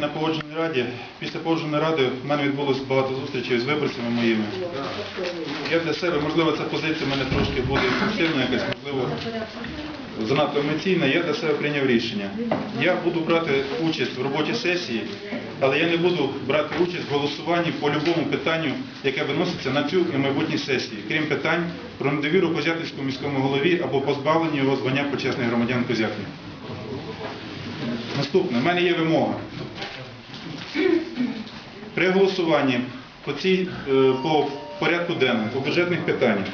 На погодженій раді, після погодженої ради в мене відбулося багато зустрічей з виборцями моїми. Я для себе, можливо, ця позиція в мене трошки буде імпульсивна якась, можливо, занадто емоційна. Я для себе прийняв рішення. Я буду брати участь в роботі сесії, але я не буду брати участь в голосуванні по будь-якому питанню, яке виноситься на цю і майбутній сесії, крім питань про недовіру Козятинському міському голові або позбавлення його звання почесних громадян Козятина. Наступне, в мене є вимога. При голосуванні по, цій, е, по порядку денному, по бюджетних питаннях,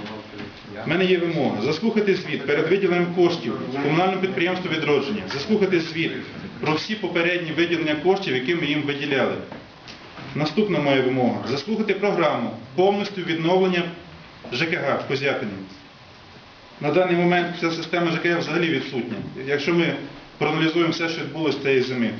в мене є вимога заслухати звіт перед виділенням коштів комунальному підприємству відродження, заслухати звіт про всі попередні виділення коштів, які ми їм виділяли. Наступна моя вимога заслухати програму повністю відновлення ЖКГ в Козятині. На даний момент ця система ЖКГ взагалі відсутня. Якщо ми проаналізуємо все, що відбулося цієї зими.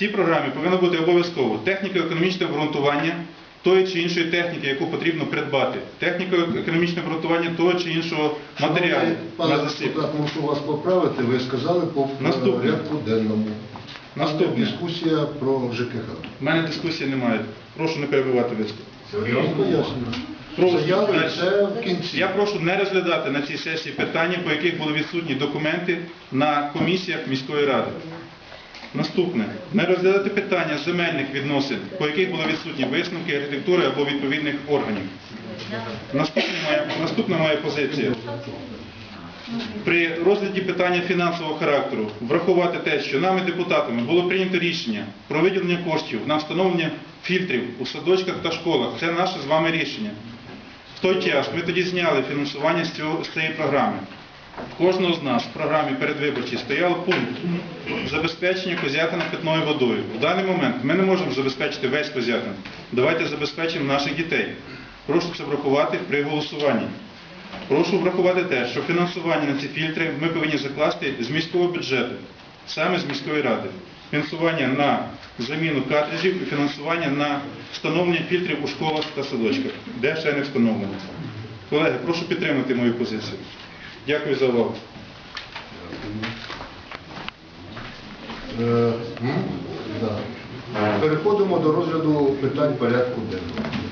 Цій програмі повинно бути обов'язково техніко-економічне обґрунтування тої чи іншої техніки, яку потрібно придбати, техніко-економічне обґрунтування того чи іншого матеріалу Пане на засип. депутат, мушу вас поправити. Ви сказали по Наступне. порядку денному. Наступне. Дискусія про ЖКХ. У мене дискусії немає. Прошу не перебивати виступ. Я вам пояснюю. Прошу, Заяви далі. це в кінці. Я прошу не розглядати на цій сесії питання, по яких були відсутні документи на комісіях міської ради. Наступне. Не розглядати питання земельних відносин, по яких були відсутні висновки архітектури або відповідних органів. Наступна моя, позиція. При розгляді питання фінансового характеру врахувати те, що нами, депутатами, було прийнято рішення про виділення коштів на встановлення фільтрів у садочках та школах. Це наше з вами рішення. В той час ми тоді зняли фінансування з цієї програми. Кожного з нас в програмі передвиборчій стояв пункт забезпечення Козятина питною водою. В даний момент ми не можемо забезпечити весь Козятин. Давайте забезпечимо наших дітей. Прошу це врахувати при голосуванні. Прошу врахувати те, що фінансування на ці фільтри ми повинні закласти з міського бюджету, саме з міської ради. Фінансування на заміну картриджів і фінансування на встановлення фільтрів у школах та садочках, де ще не встановлено. Колеги, прошу підтримати мою позицію. Дякую за увагу. Е. Переходимо до розгляду питань порядку денного.